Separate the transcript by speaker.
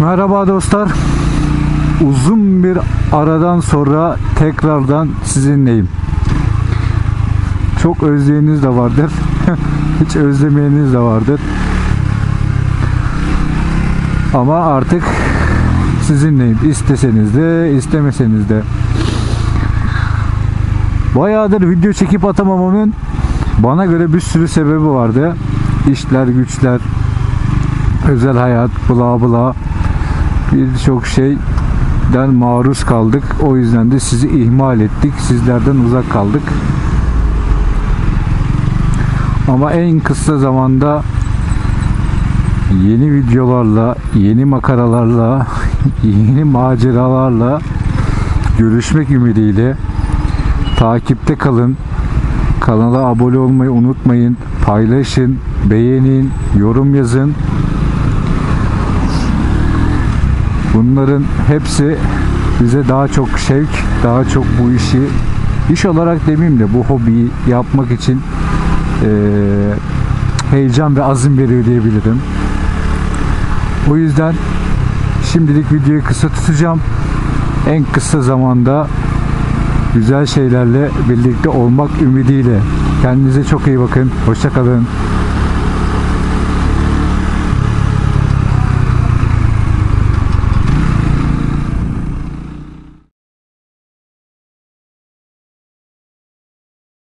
Speaker 1: Merhaba dostlar. Uzun bir aradan sonra tekrardan sizinleyim. Çok özleyeniniz de vardır. Hiç özlemeyeniniz de vardır. Ama artık sizinleyim. İsteseniz de istemeseniz de. Bayağıdır video çekip atamamamın bana göre bir sürü sebebi vardı. İşler, güçler, özel hayat, bla bla birçok şeyden maruz kaldık. O yüzden de sizi ihmal ettik. Sizlerden uzak kaldık. Ama en kısa zamanda yeni videolarla, yeni makaralarla, yeni maceralarla görüşmek ümidiyle takipte kalın. Kanala abone olmayı unutmayın. Paylaşın, beğenin, yorum yazın. Bunların hepsi bize daha çok şevk, daha çok bu işi iş olarak demeyeyim de bu hobiyi yapmak için eee, heyecan ve azim veriyor diyebilirim. O yüzden şimdilik videoyu kısa tutacağım. En kısa zamanda güzel şeylerle birlikte olmak ümidiyle. Kendinize çok iyi bakın. Hoşçakalın.